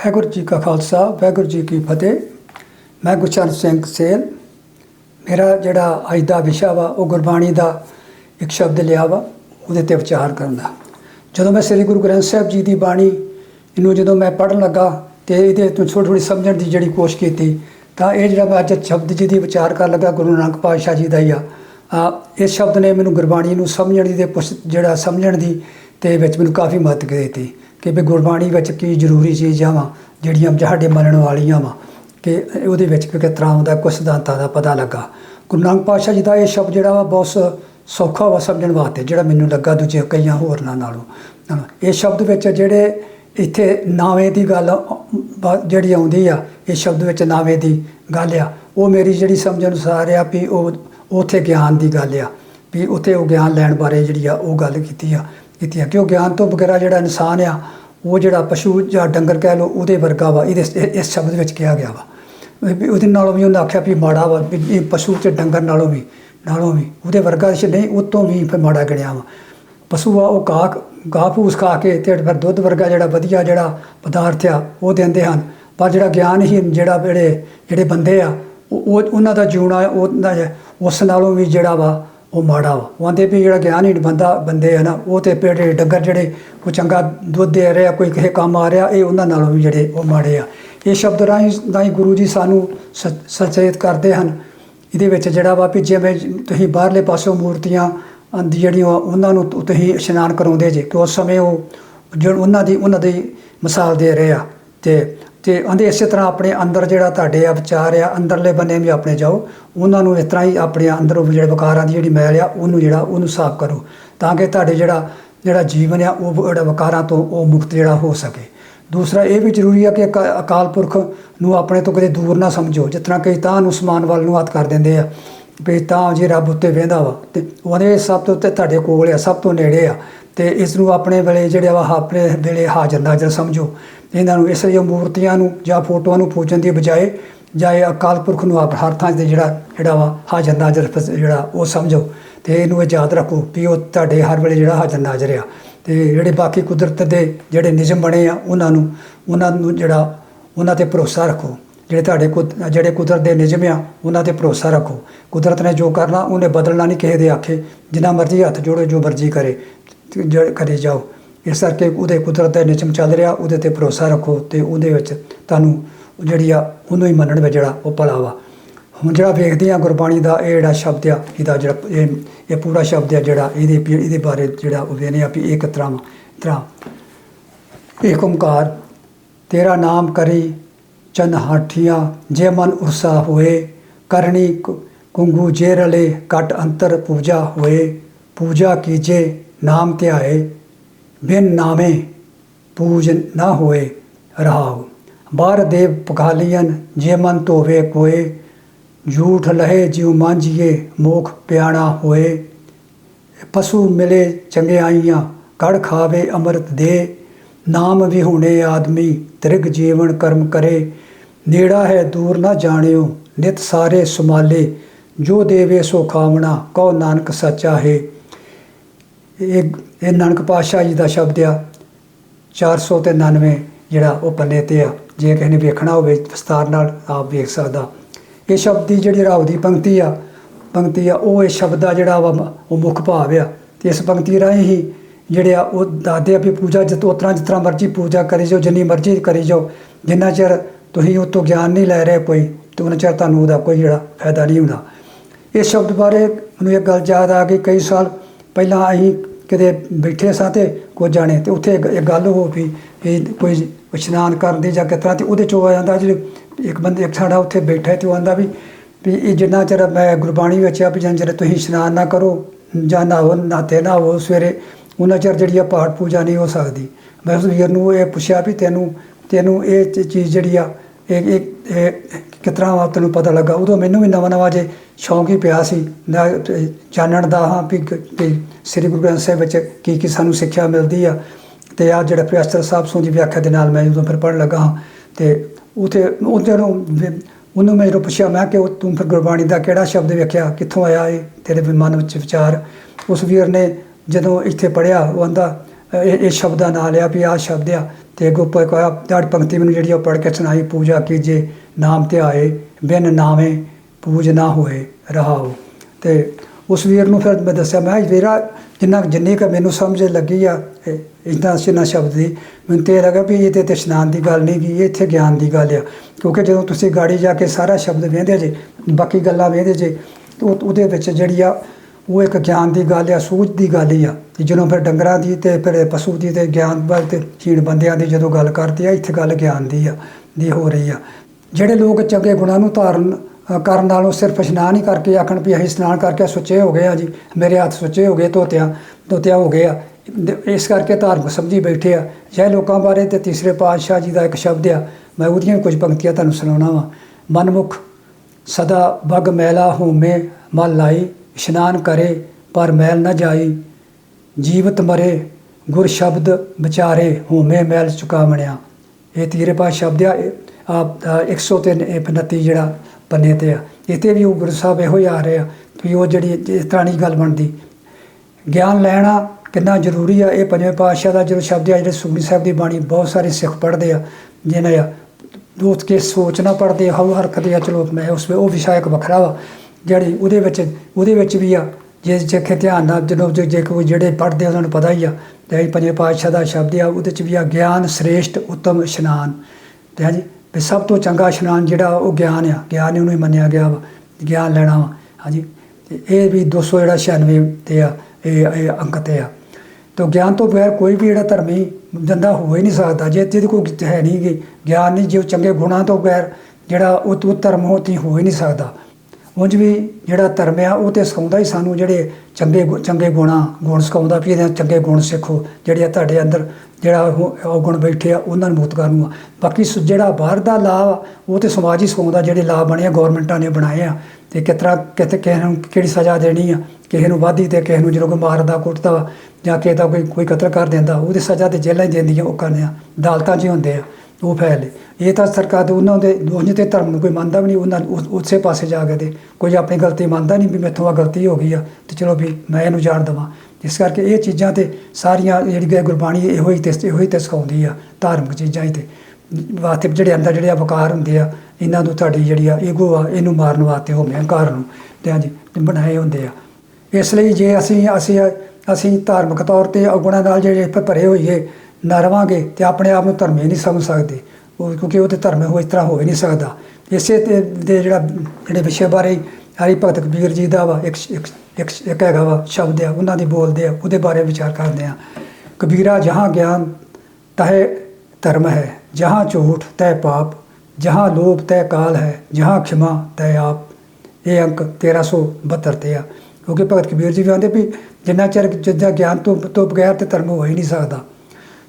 ਵਾਹਿਗੁਰੂ ਜੀ ਕਾ ਖਾਲਸਾ, ਵਾਹਿਗੁਰੂ ਜੀ ਕੀ ਫਤਿਹ। ਮੈਂ ਗੁਰਚਰਨ ਸਿੰਘ ਸੇਲ। ਮੇਰਾ ਜਿਹੜਾ ਅੱਜ ਦਾ ਵਿਸ਼ਾ ਵਾ, ਉਹ ਗੁਰਬਾਣੀ ਦਾ ਇੱਕ ਸ਼ਬਦ ਲਿਆ ਵਾ, ਉਹਦੇ ਤੇ ਵਿਚਾਰ ਕਰਨ ਦਾ। ਜਦੋਂ ਮੈਂ ਸ੍ਰੀ ਗੁਰੂ ਗ੍ਰੰਥ ਸਾਹਿਬ ਜੀ ਦੀ ਬਾਣੀ, ਇਹਨੂੰ ਜਦੋਂ ਮੈਂ ਪੜ੍ਹਨ ਲੱਗਾ ਤੇ ਇਹਦੇ ਤੋਂ ਛੋਟੀ ਥੋੜ੍ਹੀ ਸਮਝਣ ਦੀ ਜਿਹੜੀ ਕੋਸ਼ਿਸ਼ ਕੀਤੀ, ਤਾਂ ਇਹ ਜਿਹੜਾ ਮੈਂ ਅੱਜ ਸ਼ਬਦ ਜੀ ਦੀ ਵਿਚਾਰ ਕਰਨ ਲੱਗਾ, ਗੁਰੂ ਨਾਨਕ ਪਾਤਸ਼ਾਹ ਜੀ ਦਾ ਹੀ ਆ, ਇਸ ਸ਼ਬਦ ਨੇ ਮੈਨੂੰ ਗੁਰਬਾਣੀ ਨੂੰ ਸਮਝਣ ਦੀ ਤੇ ਪੁੱਛ- ਜਿਹੜਾ ਸਮਝਣ ਦੀ ਤੇ ਵਿੱਚ ਮੈਨੂੰ ਕਾਫੀ ਮਦਦ ਕੀਤੀ ਕਿ ਵੀ ਗੁਰਬਾਣੀ ਵਿੱਚ ਕੀ ਜ਼ਰੂਰੀ ਚੀਜ਼ਾਂ ਵਾ, ਜਿਹੜੀਆਂ ਸਾਡੇ ਮੰਨਣ ਵਾਲੀਆਂ ਵਾ, ਕਿ ਉਹਦੇ ਵਿੱਚ ਕਿਸ ਤਰ੍ਹਾਂ ਹੁੰਦਾ ਕੁਝ ਸਿਧਾਂਤਾਂ ਦਾ ਪਤਾ ਲੱਗਾ। ਗੁਰੂ ਨਾਨਕ ਪਾਤਸ਼ਾਹ ਜੀ ਦਾ ਇਹ ਸ਼ਬਦ ਜਿਹੜਾ ਵਾ ਬਹੁਤ ਸ- ਸੌਖਾ ਵਾ ਸਮਝਣ ਵਾਸਤੇ, ਜਿਹੜਾ ਮੈਨੂੰ ਲੱਗਾ ਦੂਜੇ ਕਈਆਂ ਹੋਰਨਾਂ ਨਾਲੋਂ। ਇਹ ਸ਼ਬਦ ਵਿੱਚ ਜਿਹੜੇ ਇੱਥੇ ਨਾਵੇਂ ਦੀ ਗੱਲ ਜਿਹੜੀ ਆਉਂਦੀ ਆ, ਇਹ ਸ਼ਬਦ ਵਿੱਚ ਨਾਵੇਂ ਦੀ ਗੱਲ ਆ, ਉਹ ਮੇਰੀ ਜਿਹੜੀ ਸਮਝ ਅਨੁਸਾਰ ਆ ਵੀ ਉਹ ਉਥੇ ਗਿਆਨ ਦੀ ਗੱਲ ਆ, ਵੀ ਉਥੇ ਉਹ ਗਿਆਨ ਲੈਣ ਬਾਰੇ ਜਿਹੜੀ ਆ ਉਹ ਗੱਲ ਕੀਤੀ ਆ। ਕੀਤੀ ਆ ਕਿਉਂ ਗਿਆਨ ਤੋਂ ਬਗੈਰਾ ਜਿਹੜਾ ਇਨਸਾਨ ਆ, ਉਹ ਜਿਹੜਾ ਪਸ਼ੂ ਜਾਂ ਡੰਗਰ ਕਹਿ ਲੋ ਉਹਦੇ ਵਰਗਾ ਵਾ, ਇਹਦੇ ਇਹ- ਇਸ ਸ਼ਬਦ ਵਿੱਚ ਕਿਹਾ ਗਿਆ ਵਾ। ਉਹਦੇ ਨਾਲੋਂ ਵੀ ਉਹਨੇ ਆਖਿਆ ਵੀ ਮਾੜਾ ਵਾ, ਵੀ ਇਹ ਪਸ਼ੂ ਤੇ ਡੰਗਰ ਨਾਲੋਂ ਵੀ ਨਾਲੋਂ ਵੀ, ਉਹਦੇ ਵਰਗਾ ਸੀ, ਨਹੀਂ, ਉਹ ਤੋਂ ਵੀ ਫਿਰ ਮਾੜਾ ਗਿਣਿਆ ਵਾ। ਪਸ਼ੂ ਆ, ਉਹ ਘਾਹ ਗਾਹ ਫੂਸ ਖਾ ਕੇ ਤੇ ਫਿਰ ਦੁੱਧ ਵਰਗਾ ਜਿਹੜਾ ਵਧੀਆ ਜਿਹੜਾ ਪਦਾਰਥ ਆ, ਉਹ ਦਿੰਦੇ ਹਨ। ਪਰ ਜਿਹੜਾ ਗਿਆਨ ਹੀ ਜਿਹੜਾ ਜਿਹੜੇ ਜਿਹੜੇ ਬੰਦੇ ਆ, ਉਹ, ਉਹ- ਉਹਨਾਂ ਦਾ ਜਿਉਣਾ, ਉਹਨਾਂ ਉਸ ਨਾਲੋਂ ਵੀ ਜਿਹੜਾ ਵਾ ਉਹ ਮਾੜਾ ਵਾ। ਉਹ ਆਂਦੇ ਵੀ ਜਿਹੜਾ ਗਿਆਨ ਹੀ ਬੰਦਾ, ਬੰਦੇ ਆ ਨਾ, ਉਹ ਤੇ ਜਿਹੜੇ ਡੰਗਰ ਜਿਹੜੇ ਕੋਈ ਚੰਗਾ ਦੁੱਧ ਦੇ ਰਿਹਾ, ਕੋਈ ਕਿਸੇ ਕੰਮ ਆ ਰਿਹਾ, ਇਹ ਉਹਨਾਂ ਨਾਲੋਂ ਵੀ ਜਿਹੜੇ ਉਹ ਮਾੜੇ ਆ। ਇਹ ਸ਼ਬਦ ਰਾਹੀਂ ਰਾਹੀਂ ਗੁਰੂ ਜੀ ਸਾਨੂੰ ਸ- ਸੁਚੇਤ ਕਰਦੇ ਹਨ। ਇਹਦੇ ਵਿੱਚ ਜਿਹੜਾ ਵਾ ਵੀ ਜਿਵੇਂ ਤੁਸੀਂ ਬਾਹਰਲੇ ਪਾਸੋਂ ਮੂਰਤੀਆਂ ਅਹ ਦੀ ਜਿਹੜੀਆਂ ਵਾ, ਉਹਨਾਂ ਨੂੰ ਤੁਸੀਂ ਇਸ਼ਨਾਨ ਕਰਾਉਂਦੇ ਜੇ ਕਿ ਉਸ ਸਮੇਂ ਉਹ ਜੋ ਉਹਨਾਂ ਦੀ ਉਹਨਾਂ ਦੀ ਮਿਸਾਲ ਦੇ ਰਹੇ ਆ। ਤੇ ਤੇ ਉਹਦੇ ਇਸੇ ਤਰ੍ਹਾਂ ਆਪਣੇ ਅੰਦਰ ਜਿਹੜਾ ਤੁਹਾਡੇ ਆ ਵਿਚਾਰ ਆ, ਅੰਦਰਲੇ ਬੰਨੇ ਵੀ ਆਪਣੇ ਜਾਓ। ਉਹਨਾਂ ਨੂੰ ਇਸ ਤਰ੍ਹਾਂ ਹੀ ਆਪਣੇ ਅੰਦਰੋਂ ਜਿਹੜੇ ਵਿਕਾਰਾਂ ਦੀ ਜਿਹੜੀ ਮੈਲ ਆ, ਉਹਨੂੰ ਜਿਹੜਾ ਉਹਨੂੰ ਸਾਫ਼ ਕਰੋ। ਤਾਂ ਕਿ ਤੁਹਾਡੇ ਜਿਹੜਾ ਜਿਹੜਾ ਜੀਵਨ ਆ, ਉਹ ਜਿਹੜਾ ਵਿਕਾਰਾਂ ਤੋਂ ਉਹ ਮੁਕਤ ਜਿਹੜਾ ਹੋ ਸਕੇ। ਦੂਸਰਾ ਇਹ ਵੀ ਜ਼ਰੂਰੀ ਆ ਕਿ ਅਕਾ- ਅਕਾਲ ਪੁਰਖ ਨੂੰ ਆਪਣੇ ਤੋਂ ਕਦੇ ਦੂਰ ਨਾ ਸਮਝੋ। ਜਿਸ ਤਰ੍ਹਾਂ ਕਈ ਤਾਂ ਨੂੰ ਸਮਾਨ ਵੱਲ ਨੂੰ ਹੱਥ ਕਰ ਦਿੰਦੇ ਆ, ਵੀ ਤਾਂ ਜੇ ਰੱਬ ਉੱਤੇ ਵੇਂਦਾ ਵਾ, ਤੇ ਉਹਦੇ ਸਭ ਤੋਂ ਉੱਤੇ ਤੁਹਾਡੇ ਕੋਲ ਆ, ਸਭ ਤੋਂ ਨੇੜੇ ਆ। ਤੇ ਇਸ ਨੂੰ ਆਪਣੇ ਵੇਲੇ ਜਿਹੜੇ ਵਾ, ਆਪਣੇ ਵੇਲੇ ਹਾਜ਼ਰ ਨਾਜ਼ਰ ਸਮਝੋ। ਇਹਨਾਂ ਨੂੰ ਇਸ ਲਈ ਮੂਰਤੀਆਂ ਨੂੰ ਜਾਂ ਫੋਟੋਆਂ ਨੂੰ ਪੂਜਣ ਦੀ ਬਜਾਏ ਜਾਂ ਇਹ ਅਕਾਲ ਪੁਰਖ ਨੂੰ ਆਪ ਹਰ ਥਾਂ ਤੇ ਜਿਹੜਾ ਜਿਹੜਾ ਵਾ ਹਾਜ਼ਰ ਨਾਜ਼ਰ ਫਸ- ਜਿਹੜਾ ਉਹ ਸਮਝੋ ਤੇ ਇਹਨੂੰ ਇਹ ਯਾਦ ਰੱਖੋ ਕਿ ਉਹ ਤੁਹਾਡੇ ਹਰ ਵੇਲੇ ਜਿਹੜਾ ਹਾਜ਼ਰ ਨਾਜ਼ਰ ਆ। ਤੇ ਜਿਹੜੇ ਬਾਕੀ ਕੁਦਰਤ ਦੇ ਜਿਹੜੇ ਨਿਯਮ ਬਣੇ ਆ, ਉਹਨਾਂ ਨੂੰ ਉਹਨਾਂ ਨੂੰ ਜਿਹੜਾ, ਉਹਨਾਂ ਤੇ ਭਰੋਸਾ ਰੱਖੋ। ਜਿਹੜੇ ਤੁਹਾਡੇ ਕੁਦ- ਜਿਹੜੇ ਕੁਦਰਤ ਦੇ ਨਿਯਮ ਆ, ਉਹਨਾਂ ਤੇ ਭਰੋਸਾ ਰੱਖੋ। ਕੁਦਰਤ ਨੇ ਜੋ ਕਰਨਾ, ਉਹਨੇ ਬਦਲਣਾ ਨਹੀਂ ਕਿਸੇ ਦੇ ਆਖੇ। ਜਿੰਨਾ ਮਰਜ਼ੀ ਹੱਥ ਜੋੜੋ, ਜੋ ਮਰਜ਼ੀ ਕਰੇ। ਤੇ ਜਾਓ। ਇਸ ਕਰਕੇ ਉਹਦੇ ਕੁਦਰਤ ਦਾ ਨਿਯਮ ਚੱਲ ਰਿਹਾ, ਉਹਦੇ ਤੇ ਭਰੋਸਾ ਰੱਖੋ ਤੇ ਉਹਦੇ ਵਿੱਚ ਤੁਹਾਨੂੰ ਜਿਹੜੀ ਆ, ਉਹਨੂੰ ਹੀ ਮੰਨਣ ਵਿੱਚ ਜਿਹੜਾ ਉਹ ਭਲਾ ਵਾ। ਹੁਣ ਜਿਹੜਾ ਵੇਖਦੇ ਆ ਗੁਰਬਾਣੀ ਦਾ ਇਹ ਜਿਹੜਾ ਸ਼ਬਦ ਆ, ਇਹਦਾ ਜਿਹੜਾ ਇਹ ਇਹ ਪੂਰਾ ਸ਼ਬਦ ਆ ਜਿਹੜਾ ਇਹਦੇ ਇਹਦੇ ਬਾਰੇ ਜਿਹੜਾ ਉਹ ਵੇਨੇ ਆ ਵੀ ਇੱਕ ਤਰ੍ਹਾਂ ਤਰ੍ਹਾਂ ਏਕ ਓਮਕਾਰ ਤੇਰਾ ਨਾਮ ਕਰੀ ਚਨ ਹਾਠੀਆਂ, ਜੇ ਮਨ ਉਰਸਾ ਹੋਏ, ਕਰਨੀ ਕੁੰਗੂ ਜੇ ਰਲੇ, ਕਟ ਅੰਤਰ ਪੂਜਾ ਹੋਏ, ਪੂਜਾ ਕੀਜੇ, ਨਾਮ ਧਿਆਏ। ਬਿਨ ਨਾਮੇ ਪੂਜ ਨਾ ਹੋਏ ਰਹਾਉ। ਬਾਰ ਦੇਵ ਪਖਾਲੀਆਂ ਜੇ ਮਨ ਧੋਵੇ ਕੋਏ, ਝੂਠ ਲਹੇ ਜਿਉ ਮਾਂਜੀਏ ਮੋਖ ਪਿਆਣਾ ਹੋਏ। ਪਸ਼ੂ ਮਿਲੇ ਚੰਗਿਆਈਆਂ ਕੜ ਖਾਵੇ ਅੰਮ੍ਰਿਤ ਦੇ। ਨਾਮ ਵਿਹੂਣੇ ਆਦਮੀ ਤ੍ਰਿਗ ਜੀਵਨ ਕਰਮ ਕਰੇ। ਨੇੜਾ ਹੈ ਦੂਰ ਨਾ ਜਾਣਿਓ, ਨਿਤ ਸਾਰੇ ਸੁਮਾਲੇ ਜੋ ਦੇਵੇ ਸੋ ਖਾਵਣਾ, ਕਉ ਨਾਨਕ ਸੱਚਾ ਹੈ। ਇਹ ਇਹ ਨਾਨਕ ਪਾਤਸ਼ਾਹ ਜੀ ਦਾ ਸ਼ਬਦ ਆ। 499 ਜਿਹੜਾ ਉਹ ਪੰਨੇ ਤੇ ਆ। ਜੇ ਕਿਸੇ ਨੇ ਵੇਖਣਾ ਹੋਵੇ ਵਿਸਤਾਰ ਨਾਲ ਆਪ ਵੇਖ ਸਕਦਾ। ਇਹ ਸ਼ਬਦ ਦੀ ਜਿਹੜੀ ਰਾਵ ਦੀ ਪੰਕਤੀ ਆ ਪੰਕਤੀ ਆ, ਉਹ ਇਹ ਸ਼ਬਦ ਦਾ ਜਿਹੜਾ ਵਾ, ਉਹ ਮੁੱਖ ਭਾਵ ਆ। ਤੇ ਇਸ ਪੰਕਤੀ ਰਾਹੀਂ ਹੀ ਜਿਹੜੇ ਆ, ਉਹ ਦਾਦੇ ਆ ਵੀ ਪੂਜਾ ਜਿਤ ਉਤਰਾ ਜਿਸ ਤਰ੍ਹਾਂ ਮਰਜ਼ੀ ਪੂਜਾ ਕਰੀ ਜਾਓ, ਜਿੰਨੀ ਮਰਜ਼ੀ ਕਰੀ ਜਾਓ। ਜਿੰਨਾ ਚਿਰ ਤੁਸੀਂ ਉਹ ਤੋਂ ਗਿਆਨ ਨਹੀਂ ਲੈ ਰਹੇ ਕੋਈ, ਤੇ ਉਹਨਾਂ ਚਿਰ ਤੁਹਾਨੂੰ ਉਹਦਾ ਕੋਈ ਜਿਹੜਾ ਫਾਇਦਾ ਨਹੀਂ ਹੁੰਦਾ। ਇਸ ਸ਼ਬਦ ਬਾਰੇ ਮੈਨੂੰ ਇੱਕ ਗੱਲ ਯਾਦ ਆ ਗਈ। ਕਈ ਸਾਲ ਪਹਿਲਾਂ ਅਸੀਂ ਕਿਤੇ ਬੈਠੇ ਸਾਂ ਤੇ ਕੁਝ ਜਾਣੇ ਤੇ ਉੱਥੇ ਇੱਕ ਇੱਕ ਗੱਲ ਹੋ ਵੀ ਵੀ ਕੋਈ ਇਸ਼ਨਾਨ ਕਰਨ ਦੀ ਜਾਂ ਕਿਸ ਤਰ੍ਹਾਂ ਤੇ ਉਹਦੇ ਚੋਂ ਆ ਜਾਂਦਾ ਜਿਹੜੇ ਇੱਕ ਬੰਦੇ ਇੱਕ ਸਾਡਾ ਉੱਥੇ ਬੈਠਾ ਤੇ ਉਹ ਆਂਦਾ ਵੀ ਵੀ ਇਹ ਜਿੰਨਾ ਚਿਰ ਮੈਂ ਗੁਰਬਾਣੀ ਵਿੱਚ ਆ ਵੀ ਜਿੰਨਾ ਚਿਰ ਤੁਸੀਂ ਇਸ਼ਨਾਨ ਨਾ ਕਰੋ, ਜਾਂ ਨਹਾਓ ਨਾਤੇ ਨਾ ਹੋ ਸਵੇਰੇ, ਉਹਨਾਂ ਚਿਰ ਜਿਹੜੀ ਆ ਪਾਠ ਪੂਜਾ ਨਹੀਂ ਹੋ ਸਕਦੀ। ਮੈਂ ਉਸ ਵੀਰ ਨੂੰ ਇਹ ਪੁੱਛਿਆ ਵੀ ਤੈਨੂੰ ਤੈਨੂੰ ਇਹ ਚੀਜ਼ ਜਿਹੜੀ ਆ, ਇਹ ਇਹ ਇਹ ਕਿਸ ਤਰ੍ਹਾਂ ਤੈਨੂੰ ਪਤਾ ਲੱਗਾ? ਉਦੋਂ ਮੈਨੂੰ ਵੀ ਨਵਾਂ ਨਵਾਂ ਜੇ ਸ਼ੌਂਕ ਹੀ ਪਿਆ ਸੀ। ਨਾ ਜਾਣਨ ਦਾ ਹਾਂ ਵੀ ਸ੍ਰੀ ਗੁਰੂ ਗ੍ਰੰਥ ਸਾਹਿਬ ਵਿੱਚ ਕੀ ਕੀ ਸਾਨੂੰ ਸਿੱਖਿਆ ਮਿਲਦੀ ਆ। ਤੇ ਆ ਜਿਹੜਾ ਪਿਆਸਤਰ ਸਾਹਿਬ ਸੋਂ ਦੀ ਵਿਆਖਿਆ ਦੇ ਨਾਲ ਮੈਂ ਜਦੋਂ ਫਿਰ ਪੜ੍ਹਨ ਲੱਗਾ ਹਾਂ। ਤੇ ਉਥੇ ਉਹਦੇ ਨੂੰ ਉਹਨੂੰ ਮੈਂ ਜਦੋਂ ਪੁੱਛਿਆ, ਮੈਂ ਕਿ ਉਹ ਤੂੰ ਫਿਰ ਗੁਰਬਾਣੀ ਦਾ ਕਿਹੜਾ ਸ਼ਬਦ ਵੇਖਿਆ? ਕਿੱਥੋਂ ਆਇਆ ਇਹ ਤੇਰੇ ਮਨ ਵਿੱਚ ਵਿਚਾਰ? ਉਸ ਵੀਰ ਨੇ ਜਦੋਂ ਇੱਥੇ ਪੜਿਆ ਉਹ ਆਂਦਾ, ਇਹ ਇਹ ਸ਼ਬਦ ਦਾ ਨਾਂ ਲਿਆ ਵੀ ਆਹ ਸ਼ਬਦ ਆ। ਤੇ ਅੱਗੋਂ ਪ ਦਾੜ ਪੰਕਤੀ ਮੈਨੂੰ ਜਿਹੜੀ ਉਹ ਪੜ੍ਹ ਕੇ ਸੁਣਾਈ, ਪੂਜਾ ਕੀਜੇ, ਨਾਮ ਤੇ ਆਏ ਬਿਨ ਨਾਵੇਂ, ਪੂਜ ਨਾ ਹੋਏ, ਰਹਾਓ। ਤੇ ਉਸ ਵੀਰ ਨੂੰ ਫਿਰ ਮੈਂ ਦੱਸਿਆ, ਮੈਂ ਕਿਹਾ, ਵੀਰਾ, ਜਿੰਨਾ ਜਿੰਨੀ ਕੁ ਮੈਨੂੰ ਸਮਝ ਲੱਗੀ ਆ ਇਦਾਂ ਸਿਨਾ ਸ਼ਬਦ ਦੀ, ਮੈਨੂੰ ਤੇ ਇਹ ਲੱਗਾ ਵੀ ਇਹ ਤੇ ਤੇ ਇਸ਼ਨਾਨ ਦੀ ਗੱਲ ਨਹੀਂ ਗੀ ਇਹ ਇੱਥੇ ਗਿਆਨ ਦੀ ਗੱਲ ਆ। ਕਿਉਂਕਿ ਜਦੋਂ ਤੁਸੀਂ ਗਾੜੀ ਜਾ ਕੇ ਸਾਰਾ ਸ਼ਬਦ ਵੇਂਦੇ ਜੇ, ਬਾਕੀ ਗੱਲਾਂ ਵੇਂਦੇ ਜੇ ਉਹਦੇ ਵਿੱਚ ਜਿਹੜੀ ਆ, ਉਹ ਇੱਕ ਗਿਆਨ ਦੀ ਗੱਲ ਆ, ਸੂਝ ਦੀ ਗੱਲ ਹੀ ਆ। ਜਦੋਂ ਫਿਰ ਡੰਗਰਾਂ ਦੀ ਤੇ ਫਿਰ ਪਸ਼ੂ ਦੀ ਤੇ ਗਿਆਨ ਵੱਲ ਤੇ ਛੀਣ ਬੰਦਿਆਂ ਦੀ ਜਦੋਂ ਗੱਲ ਕਰਦੇ ਆ, ਇੱਥੇ ਗੱਲ ਗਿਆਨ ਦੀ ਆ, ਦੀ ਹੋ ਰਹੀ ਆ। ਜਿਹੜੇ ਲੋਕ ਚੰਗੇ ਗੁਣਾਂ ਨੂੰ ਧਾਰਨ ਕਰਨ ਨਾਲੋਂ ਸਿਰਫ ਇਸ਼ਨਾਨ ਹੀ ਕਰਕੇ ਆਖਣ ਵੀ ਅਸੀਂ ਇਸ਼ਨਾਨ ਕਰਕੇ ਸੁੱਚੇ ਹੋ ਗਏ ਆ ਜੀ, ਮੇਰੇ ਹੱਥ ਸੁੱਚੇ ਹੋ ਗਏ, ਧੋਤਿਆ ਧੋਤਿਆ ਹੋ ਗਏ ਆ। ਇਸ ਕਰਕੇ ਧਾਰਮਿਕ ਸਮਝੀ ਬੈਠੇ ਆ। ਜੇ ਲੋਕਾਂ ਬਾਰੇ ਤੇ ਤੀਸਰੇ ਪਾਤਸ਼ਾਹ ਜੀ ਦਾ ਇੱਕ ਸ਼ਬਦ ਆ, ਮੈਂ ਉਹਦੀਆਂ ਕੁਝ ਪੰਕਤੀਆਂ ਤੁਹਾਨੂੰ ਸੁਣਾਉਣਾ ਵਾ। ਮਨਮੁਖ, ਸਦਾ ਬਗ ਮੈਲਾ ਹੋਮੇ, ਮਲ ਲਾਈ, ਇਸ਼ਨਾਨ ਕਰੇ, ਪਰ ਮੈਲ ਨਾ ਜਾਈ। ਜੀਵਤ ਮਰੇ, ਗੁਰ ਸ਼ਬਦ ਵਿਚਾਰੇ, ਹੋਮੇ ਮੈਲ ਚੁਕਾਵਣਿਆ ਇਹ ਤੀਰੇ ਪਾਸ ਸ਼ਬਦ ਆ, ਇਹ ਆਪ 103 ਇਹ 29 ਜਿਹੜਾ ਪੰਨੇ ਤੇ ਆ। ਇਤੇ ਵੀ ਉਹ ਗੁਰੂ ਸਾਹਿਬ ਇਹੋ ਹੀ ਆ ਰਹੇ ਆ ਵੀ ਉਹ ਜਿਹੜੀ ਇਸ ਤਰ੍ਹਾਂ ਦੀ ਗੱਲ ਬਣਦੀ। ਗਿਆਨ ਲੈਣਾ ਕਿੰਨਾ ਜ਼ਰੂਰੀ ਆ। ਇਹ ਪੰਜਵੇਂ ਪਾਤਸ਼ਾਹ ਦਾ ਜਦੋਂ ਸ਼ਬਦ ਆ, ਜਿਹੜੇ ਸੁਖਮਨੀ ਸਾਹਿਬ ਦੀ ਬਾਣੀ ਬਹੁਤ ਸਾਰੇ ਸਿੱਖ ਪੜ੍ਹਦੇ ਆ, ਜਿਹਨਾਂ ਆ ਦੋਸਤ ਕੇ ਸੋਚਣਾ ਪੜਦੇ ਹਉ ਹਰਕਤ ਆ, ਚਲੋ ਮੈਂ ਉਸ ਵੇ, ਉਹ ਵਿਸ਼ਾ ਇੱਕ ਵੱਖਰਾ ਵਾ, ਜਿਹੜੀ ਉਹਦੇ ਵਿੱਚ ਉਹਦੇ ਵਿੱਚ ਵੀ ਆ ਜੇ ਜਿੱਥੇ ਧਿਆਨ ਨਾਲ ਜਦੋਂ ਜੇ ਜੇ ਕੋਈ ਜਿਹੜੇ ਪੜਦੇ ਉਹਨਾਂ ਨੂੰ ਪਤਾ ਹੀ ਆ, ਤੇ ਇਹ ਪੰਜਵੇਂ ਪਾਤਸ਼ਾਹ ਦਾ ਸ਼ਬਦ ਆ, ਉਹਦੇ ਚ ਵੀ ਆ, ਗਿਆਨ ਸ੍ਰੇਸ਼ਟ, ਉੱਤਮ, ਇਸ਼ਨਾਨ। ਤੇ ਹਾਂਜੀ ਵੀ ਸਭ ਤੋਂ ਚੰਗਾ ਇਸ਼ਨਾਨ ਜਿਹੜਾ ਉਹ ਗਿਆਨ ਆ, ਗਿਆਨ ਹੀ ਹੀ ਮੰਨਿਆ ਗਿਆ ਵਾ, ਗਿਆਨ ਲੈਣਾ ਵਾ, ਹਾਂਜੀ। ਤੇ ਇਹ ਵੀ 296 ਤੇ ਆ, ਇਹ ਇਹ ਅੰਕ ਤੇ ਆ। ਤੋ ਗਿਆਨ ਤੋਂ ਬਗੈਰ ਕੋਈ ਵੀ ਜਿਹੜਾ ਧਰਮੀ ਬੰਦਾ ਹੋ ਹੀ ਨਹੀਂ ਸਕਦਾ, ਜੇ ਜਿਹਦੇ ਕੋਈ ਹੈ ਨਹੀਂ ਗਿਆਨ ਨਹੀਂ, ਜੇ ਚੰਗੇ ਗੁਣਾਂ ਤੋਂ ਬਗੈਰ ਜਿਹੜਾ ਉਹ ਤੋਂ ਧਰਮ ਹੋ ਤੀ ਹੋ ਹੀ ਨਹੀਂ ਸਕਦਾ। ਉਂਝ ਵੀ ਜਿਹੜਾ ਧਰਮ ਆ, ਉਹ ਤੇ ਸਿਖਾਉਂਦਾ ਹੀ ਸਾਨੂੰ ਜਿਹੜੇ ਚੰਗੇ ਗੁ- ਚੰਗੇ ਗੁਣਾਂ, ਗੁਣ ਸਿਖਾਉਂਦਾ ਵੀ ਇਹਦੇ ਚੰਗੇ ਗੁਣ ਸਿੱਖੋ, ਜਿਹੜੇ ਆ ਤੁਹਾਡੇ ਅੰਦਰ ਜਿਹੜਾ ਉਹ ਉਹ ਗੁਣ ਬੈਠੇ ਆ, ਉਹਨਾਂ ਨੂੰ ਮੂਤ ਕਰਨ ਨੂੰ ਆ। ਬਾਕੀ ਸ- ਜਿਹੜਾ ਬਾਹਰ ਦਾ ਲਾਭ ਆ, ਉਹ ਤੇ ਸਮਾਜ ਹੀ ਸਿਖਾਉਂਦਾ ਜਿਹੜੇ ਲਾਭ ਬਣੇ ਆ, ਗਵਰਨਮੈਂਟਾਂ ਨੇ ਬਣਾਏ ਆ। ਤੇ ਕਿਸ ਤਰ੍ਹਾਂ ਕਿਤੇ ਕਿਸੇ ਨੂੰ ਕਿਹੜੀ ਸਜ਼ਾ ਦੇਣੀ ਆ, ਕਿਸੇ ਨੂੰ ਵਾਧੀ ਤੇ ਕਿਸੇ ਨੂੰ ਜਦੋਂ ਕੋਈ ਮਾਰਦਾ, ਕੁੱਟਦਾ ਜਾਂ ਕਿਸੇ ਦਾ ਕੋਈ ਕੋਈ ਕਤਲ ਕਰ ਦਿੰਦਾ, ਉਹਦੀ ਸਜ਼ਾ ਤੇ ਜੇਲ੍ਹਾਂ ਹੀ ਦਿੰਦੀਆਂ ਉਹ ਕਰਨੇ ਆ ਅਦਾਲਤਾਂ 'ਚ ਹੀ ਹੁੰਦੇ ਆ। ਉਹ ਫੈਲੇ ਇਹ ਤਾਂ ਸਰਕਾਰ ਦੇ ਉਹਨਾਂ ਦੇ ਉਂਝ ਤੇ ਧਰਮ ਨੂੰ ਕੋਈ ਮੰਨਦਾ ਵੀ ਨਹੀਂ, ਉਹਨਾਂ ਉਸ- ਉਸੇ ਪਾਸੇ ਜਾ ਕੇ ਤੇ ਕੋਈ ਆਪਣੀ ਗਲਤੀ ਮੰਨਦਾ ਨਹੀਂ ਵੀ ਮੈਥੋਂ ਆ ਗਲਤੀ ਹੋ ਗਈ ਆ ਤੇ ਚਲੋ ਵੀ ਮੈਂ ਇਹਨੂੰ ਜਾਣ ਦੇਵਾਂ। ਇਸ ਕਰਕੇ ਇਹ ਚੀਜ਼ਾਂ ਤੇ ਸਾਰੀਆਂ ਜਿਹੜੀ ਗੁਰਬਾਣੀ ਇਹੋ ਹੀ ਤੇ, ਇਹੋ ਹੀ ਤੇ ਸਿਖਾਉਂਦੀ ਆ ਧਾਰਮਿਕ ਚੀਜ਼ਾਂ ਹੀ ਤੇ। ਵਾਸਤੇ ਜਿਹੜੇ ਅੰਦਰ ਜਿਹੜੇ ਆ ਵਕਾਰ ਹੁੰਦੇ ਆ, ਇਹਨਾਂ ਨੂੰ ਤੁਹਾਡੀ ਜਿਹੜੀ ਆ ਈਗੋ ਆ, ਇਹਨੂੰ ਮਾਰਨ ਵਾਸਤੇ ਹੋਵੇ ਹੰਕਾਰ ਨੂੰ ਤੇ ਹਾਂਜੀ ਬਣਾਏ ਹੁੰਦੇ ਆ। ਇਸ ਲਈ ਜੇ ਅਸੀਂ ਅਸੀਂ ਅਸੀਂ ਧਾਰਮਿਕ ਤੌਰ ਤੇ ਔਗੁਣਾਂ ਨਾਲ ਜਿਹੜੇ ਭਰੇ ਹੋਈਏ ਨਾ ਰਵਾਂਗੇ ਤੇ ਆਪਣੇ ਆਪ ਨੂੰ ਧਰਮੀ ਨਹੀਂ ਸਮਝ ਸਕਦੇ। ਉਹ ਕਿਉਂਕਿ ਉਹ ਤੇ ਧਰਮ ਹੋ ਇਸ ਤਰ੍ਹਾਂ ਹੋ ਹੀ ਨਹੀਂ ਸਕਦਾ। ਇਸੇ ਤੇ ਦੇ ਜਿਹੜਾ ਜਿਹੜੇ ਵਿਸ਼ੇ ਬਾਰੇ ਹਰੀ ਭਗਤ ਕਬੀਰ ਜੀ ਦਾ ਵਾ, ਇੱਕ ਇੱਕ ਇੱਕ ਹੈਗਾ ਵਾ ਸ਼ਬਦ ਆ, ਉਹਨਾਂ ਦੀ ਬੋਲਦੇ ਆ, ਉਹਦੇ ਬਾਰੇ ਵਿਚਾਰ ਕਰਦੇ ਆ। ਕਬੀਰਾ, ਜਹਾਂ ਗਿਆਨ ਤਹਿ ਧਰਮ ਹੈ, ਜਹਾਂ ਝੂਠ ਤੈ ਪਾਪ, ਜਹਾਂ ਲੋਭ ਤੈ ਕਾਲ ਹੈ, ਜਹਾਂ ਖਿਮਾ ਤੈ ਆਪ। ਇਹ ਅੰਕ 1372 ਤੇ ਆ। ਕਿਉਂਕਿ ਭਗਤ ਕਬੀਰ ਜੀ ਵੀ ਆਂਦੇ ਵੀ ਜਿੰਨਾ ਚਿਰ ਜਿੱਦਾਂ ਗਿਆਨ ਤੋਂ ਤੋਂ ਬਗੈਰ ਤੇ ਧਰਮ ਹੋ ਹੀ ਨਹੀਂ ਸਕਦਾ।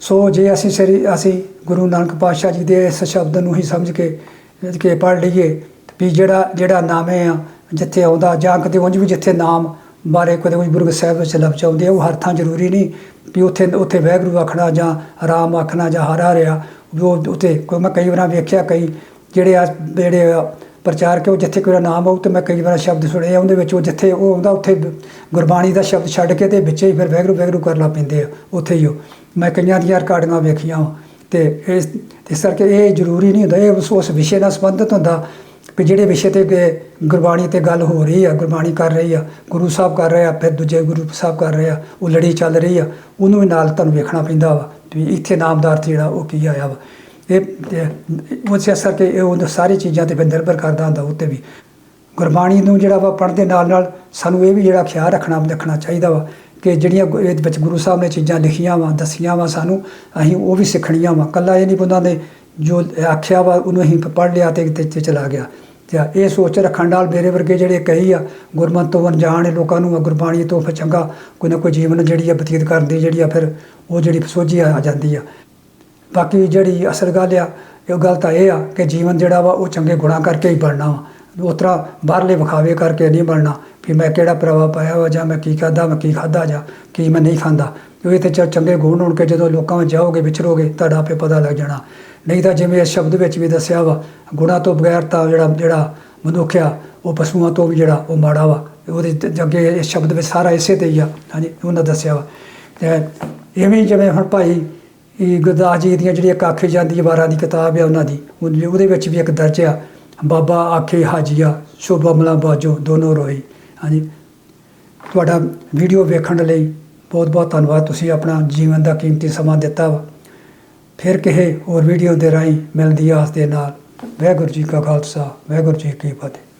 ਸੋ ਜੇ ਅਸੀਂ ਸਰੀ ਅਸੀਂ ਗੁਰੂ ਨਾਨਕ ਪਾਤਸ਼ਾਹ ਜੀ ਦੇ ਇਸ ਸ਼ਬਦ ਨੂੰ ਹੀ ਸਮਝ ਕੇ ਕਿ ਪੜ੍ਹ ਲਈਏ, ਵੀ ਜਿਹੜਾ ਜਿਹੜਾ ਨਾਮੇ ਆ, ਜਿੱਥੇ ਆਉਂਦਾ ਜਾਂ ਕਿਤੇ ਉਂਝ ਵੀ ਜਿੱਥੇ ਨਾਮ ਬਾਰੇ ਕਦੇ ਕੋਈ ਗੁਰੂ ਸਾਹਿਬ ਵਿੱਚ ਲਫ਼ਜ਼ ਆਉਂਦੇ ਆ, ਉਹ ਹਰ ਥਾਂ ਜ਼ਰੂਰੀ ਨਹੀਂ ਵੀ ਉੱਥੇ ਉੱਥੇ ਵੈਗਰੂ ਆਖਣਾ ਜਾਂ ਰਾਮ ਆਖਣਾ ਜਾਂ ਹਰਾ ਹਰਿਆ, ਵੀ ਉਹ ਉੱਥੇ ਕੋਈ ਮੈਂ ਕਈ ਵਾਰ ਵੇਖਿਆ ਕਈ ਜਿਹੜੇ ਆ ਜਿਹੜੇ ਆ ਪ੍ਰਚਾਰਕ ਉਹ ਜਿੱਥੇ ਕੋਈ ਨਾਮ ਆਉ ਤੇ ਮੈਂ ਕਈ ਵਾਰ ਸ਼ਬਦ ਸੁਣੇ ਆ ਉਹਦੇ ਵਿੱਚ, ਉਹ ਜਿੱਥੇ ਉਹ ਆਉਂਦਾ, ਉੱਥੇ ਗੁਰਬਾਣੀ ਦਾ ਸ਼ਬਦ ਛੱਡ ਕੇ ਤੇ ਵਿੱਚ ਹੀ ਫਿਰ ਵੈਗਰੂ ਵੈਗਰੂ ਕਰ ਲਾ ਪੈਂਦੇ ਆ, ਉੱਥੇ ਹੀ ਉਹ। ਮੈਂ ਕਈਆਂ ਦੀਆਂ ਰਿਕਾਰਡਿੰਗਾਂ ਵੇਖੀਆਂ ਵਾਂ ਤੇ ਇਸ ਇਸ ਕਰਕੇ ਇਹ ਜ਼ਰੂਰੀ ਨਹੀਂ ਹੁੰਦਾ, ਇਹ ਉਸ ਉਸ ਵਿਸ਼ੇ ਨਾਲ ਸੰਬੰਧਿਤ ਹੁੰਦਾ ਕਿ ਜਿਹੜੇ ਵਿਸ਼ੇ ਤੇ ਕਿ ਗੁਰਬਾਣੀ ਤੇ ਗੱਲ ਹੋ ਰਹੀ ਆ, ਗੁਰਬਾਣੀ ਕਰ ਰਹੀ ਆ, ਗੁਰੂ ਸਾਹਿਬ ਕਰ ਰਹੇ ਆ, ਫਿਰ ਦੂਜੇ ਗੁਰੂ ਸਾਹਿਬ ਕਰ ਰਹੇ ਆ, ਉਹ ਲੜੀ ਚੱਲ ਰਹੀ ਆ, ਉਹਨੂੰ ਵੀ ਨਾਲ ਤੁਹਾਨੂੰ ਵੇਖਣਾ ਪੈਂਦਾ ਵਾ ਵੀ ਇੱਥੇ ਨਾਮਦਾਰ ਜਿਹੜਾ ਉਹ ਕੀ ਆਇਆ ਵਾ। ਇਹ ਉਸੇ ਅਸਰ ਕੇ ਇਹ ਉਹ ਸਾਰੀ ਚੀਜ਼ਾਂ ਤੇ ਫਿਰ ਨਿਰਭਰ ਕਰਦਾ ਹੁੰਦਾ ਉੱਤੇ ਵੀ। ਗੁਰਬਾਣੀ ਨੂੰ ਜਿਹੜਾ ਵਾ ਪੜ੍ਹਨ ਦੇ ਨਾਲ ਨਾਲ ਸਾਨੂੰ ਇਹ ਵੀ ਜਿਹੜਾ ਖਿਆਲ ਰੱਖਣਾ ਰੱਖਣਾ ਚਾਹੀਦਾ ਵਾ ਕਿ ਜਿਹੜੀਆਂ ਗੁ- ਇਹਦੇ ਵਿੱਚ ਗੁਰੂ ਸਾਹਿਬ ਨੇ ਚੀਜ਼ਾਂ ਲਿਖੀਆਂ ਵਾ, ਦੱਸੀਆਂ ਵਾ ਸਾਨੂੰ, ਅਸੀਂ ਉਹ ਵੀ ਸਿੱਖਣੀਆਂ ਵਾ। ਕੱਲਾ ਇਹ ਨਹੀਂ ਬੰਦਾ ਨੇ ਜੋ ਆਖਿਆ ਵਾ ਉਹਨੂੰ ਅਸੀਂ ਪੜ੍ਹ ਲਿਆ ਤੇ ਤੇ ਚਲਾ ਗਿਆ। ਤੇ ਇਹ ਸੋਚ ਰੱਖਣ ਨਾਲ ਮੇਰੇ ਵਰਗੇ ਜਿਹੜੇ ਕਈ ਆ, ਗੁਰਮਤਿ ਤੋਂ ਅਣਜਾਣ ਲੋਕਾਂ ਨੂੰ ਗੁਰਬਾਣੀ ਤੋਂ ਫਿਰ ਚੰਗਾ ਕੋਈ ਨਾ ਕੋਈ ਜੀਵਨ ਜਿਹੜੀ ਆ ਬਤੀਤ ਕਰਨ ਦੀ ਜਿਹੜੀ ਆ, ਫਿਰ ਉਹ ਜਿਹੜੀ ਸੋਝੀ ਆ ਜਾਂਦੀ ਆ। ਬਾਕੀ ਜਿਹੜੀ ਅਸਲ ਗੱਲ ਆ, ਇਹ ਗੱਲ ਤਾਂ ਇਹ ਆ ਕਿ ਜੀਵਨ ਜਿਹੜਾ ਵਾ ਉਹ ਚੰਗੇ ਗੁਣਾਂ ਕਰਕੇ ਹੀ ਬਣਨਾ ਵਾ। ਉਸ ਤਰ੍ਹਾਂ ਬਾਹਰਲੇ ਵਿਖਾਵੇ ਕਰਕੇ ਨਹੀਂ ਬਣਨਾ ਵੀ ਮੈਂ ਕਿਹੜਾ ਪ੍ਰਭਾਵ ਪਾਇਆ ਵਾ ਜਾਂ ਮੈਂ ਕੀ ਖਾਦਾ ਮੈਂ ਕੀ ਖਾਦਾ ਜਾਂ ਕੀ ਮੈਂ ਨਹੀਂ ਖਾਂਦਾ। ਉਹ ਤੇ ਚ- ਚੰਗੇ ਗੁਣ ਹੋਣ ਕੇ ਜਦੋਂ ਲੋਕਾਂ ਵਿੱਚ ਜਾਓਗੇ ਵਿਚਰੋਗੇ ਤੁਹਾਡਾ ਆਪੇ ਪਤਾ ਲੱਗ ਜਾਣਾ। ਨਹੀਂ ਤਾਂ ਜਿਵੇਂ ਇਸ ਸ਼ਬਦ ਵਿੱਚ ਵੀ ਦੱਸਿਆ ਵਾ, ਗੁਣਾਂ ਤੋਂ ਬਗੈਰ ਤਾਂ ਜਿਹੜਾ ਜਿਹੜਾ ਮਨੁੱਖ ਆ, ਉਹ ਪਸ਼ੂਆਂ ਤੋਂ ਵੀ ਜਿਹੜਾ ਉਹ ਮਾੜਾ ਵਾ। ਉਹਦੇ ਅੱਗੇ ਇਸ ਸ਼ਬਦ ਵਿੱਚ ਸਾਰਾ ਇਸੇ ਤੇ ਹੀ ਆ। ਹਾਂਜੀ, ਉਹਨਾਂ ਦੱਸਿਆ ਵਾ। ਤੇ ਇਵੇਂ ਹੀ ਜਿਵੇਂ ਹੁਣ ਭਾਈ ਇਹ ਗੁਰਦਾਸ ਜੀ ਦੀਆਂ ਜਿਹੜੀਆਂ ਕਾਖੇ ਜਾਂਦੀ ਵਾਰਾਂ ਦੀ ਕਿਤਾਬ ਹੈ ਉਹਨਾਂ ਦੀ ਉਹਦੇ ਉਹਦੇ ਵਿੱਚ ਵੀ ਇੱਕ ਦਰਜ ਆ, ਬਾਬਾ ਆਖੇ ਹਾਜੀਆ ਸ਼ੋਭਮਲਾ ਬਾਜੋ, ਦੋਨੋਂ ਰੋਈ ਹਾਂਜੀ। ਤੁਹਾਡਾ ਵੀਡੀਓ ਵੇਖਣ ਲਈ ਬਹੁਤ ਬਹੁਤ ਧੰਨਵਾਦ, ਤੁਸੀਂ ਆਪਣਾ ਜੀਵਨ ਦਾ ਕੀਮਤੀ ਸਮਾਂ ਦਿੱਤਾ ਵਾ। ਫਿਰ ਕਿਸੇ ਹੋਰ ਵੀਡੀਓ ਦੇ ਰਾਹੀਂ ਮਿਲਦੀ ਆਸ ਦੇ ਨਾਲ। ਵਾਹਿਗੁਰੂ ਜੀ ਕਾ ਖਾਲਸਾ, ਵਾਹਿਗੁਰੂ ਜੀ ਕੀ ਫਤਿਹ।